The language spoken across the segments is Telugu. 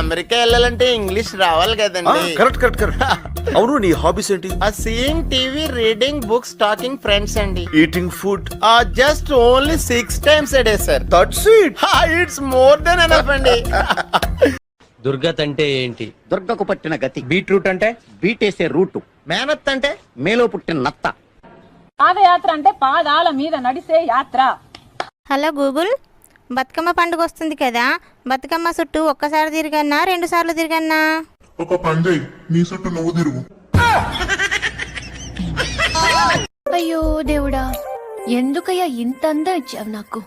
అమెరికా వెళ్ళాలంటే ఇంగ్లీష్ రావాలి కదండి. Correct correct correct. అవును నీ హాబీస్ ఏంటి? ఆ seeing TV reading books talking friends అండి. Eating food just only six times a day sir that's it it's more than enough అండి. దుర్గత్ అంటే ఏంటి? దుర్గకు పట్టిన గతి. బీట్రూట్ అంటే? బీటేసే రూటు. మేనత్ అంటే? మేలో పుట్టిన నత్త. పాదయాత్ర అంటే పాదాల మీద నడిసే యాత్ర. Hello Google. బతుకమ్మ పండుగ వస్తుంది కదా బతుకమ్మ చుట్టూ ఒక్కసారి తిరగన్నా రెండు సార్లు తిరగన్నా? ఒక చేయి నీ చుట్టూ నువ్వు తిరుగు. అయ్యో దేవుడా ఎందుకయ్యా ఇంత అందం ఇచ్చావు నాకు?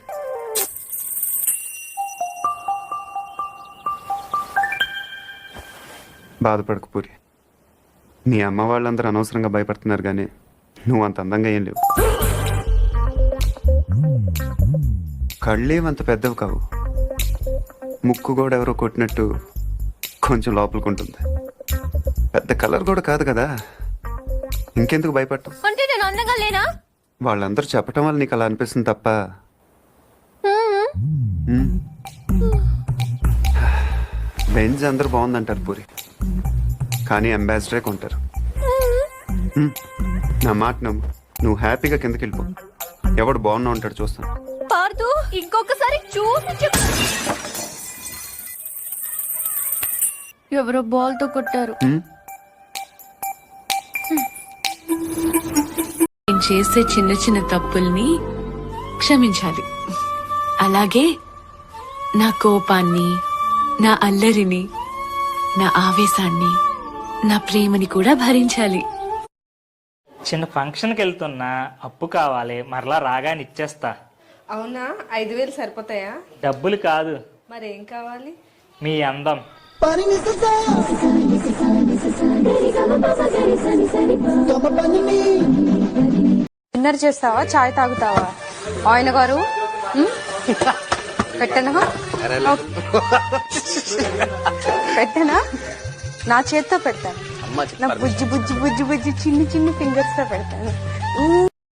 బాధపడకు పూరి. నీ అమ్మ వాళ్ళందరూ అనవసరంగా భయపడుతున్నారు కానీ నువ్వు అంత అందంగా ఏం లేవు. కళ్ళేమంత పెద్దవి కావు. ముక్కు కూడా ఎవరో కొట్టినట్టు కొంచెం లోపలికి పెద్ద కలర్ కూడా కాదు కదా. ఇంకెందుకు భయపడటం? అంటే నేను అందంగా లేనా? వాళ్ళందరూ చెప్పటం వల్ల నీకు అలా అనిపిస్తుంది తప్ప. బెంజ్ అందరూ బాగుందంటారు పూరి. కానీ అంబాసిడరే కొంటారు. నా మాట నమ్ము. నువ్వు హ్యాపీగా కిందకి వెళ్ళిపో. ఎవడు బాగున్నా ఉంటాడు చూస్తాను. పార్దు ఇంకొకసారి చూసి చెప్పు. ఎవరో బాల్తో కొట్టారు. నేను చేసే చిన్న చిన్న తప్పుల్ని క్షమించాలి. అలాగే నా కోపాన్ని నా అల్లరిని నా ఆవేశాన్ని నా ప్రేమని కూడా భరించాలి. చిన్న ఫంక్షన్కి వెళ్తున్నా అప్పు కావాలి మరలా రాగానే ఇచ్చేస్తా. అవునా? ఐదు వేలు సరిపోతాయా? డబ్బులు కాదు. మరి ఏం కావాలి? మీ అందం. డిన్నర్ చేస్తావా? చాయ్ తాగుతావా? ఆయన గారు? పెట్టనా? పెట్టనా? నా చేత్తో పెడతాను. నా బుజ్జి బుజ్జి బుజ్జి బుజ్జి చిన్ని చిన్ని ఫింగర్స్తో పెడతాను.